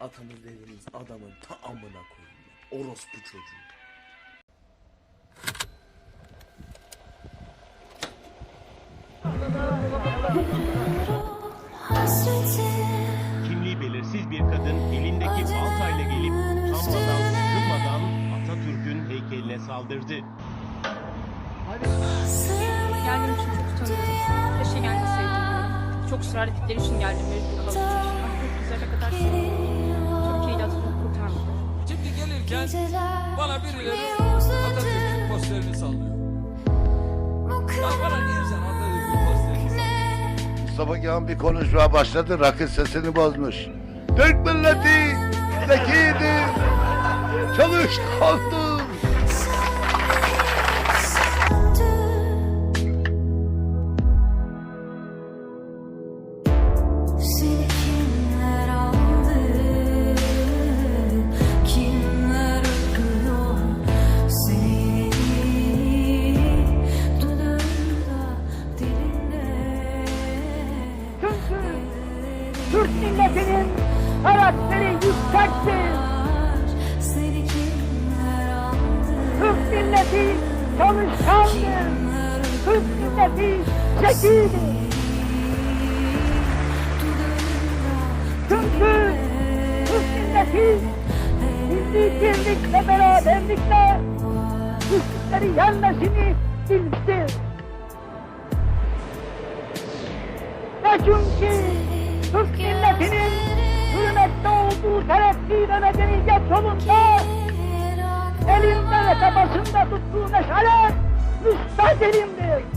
atamız dediğiniz adamın ta amına koyayım ben. Orospu çocuğu. Kimliği belirsiz bir kadın elindeki baltayla gelip utanmadan sıkılmadan Atatürk'ün heykeline saldırdı. Geldiğim için çok utanıyorum. Keşke gelmeseydim. Çok ısrar ettikleri için geldim. Mecbur kaldım. Bizlere kadar Türkiye'yi kurtarmadı. Şimdi gelirken bana birileri Atatürk'ün posterini sallıyor. Ya bana niye sen Atatürk'ün posterini sallıyorsun? Mustafa Kemal bir konuşmaya başladı, rakı sesini bozmuş. Türk milleti zekidir, çalışkandır. Seni Türk milletinin karakteri yüksektir. Türk milleti çalışkandır. Türk milleti zekidir. Çünkü Türk milleti milli birlik ve beraberlikle güçlükleri yenmesini bilmiştir. Ve çünkü Türk milletinin hürmette olduğu terakki ve medeniyet yolunda elinde ve kafasında tuttuğu meşale müstahdirimdir.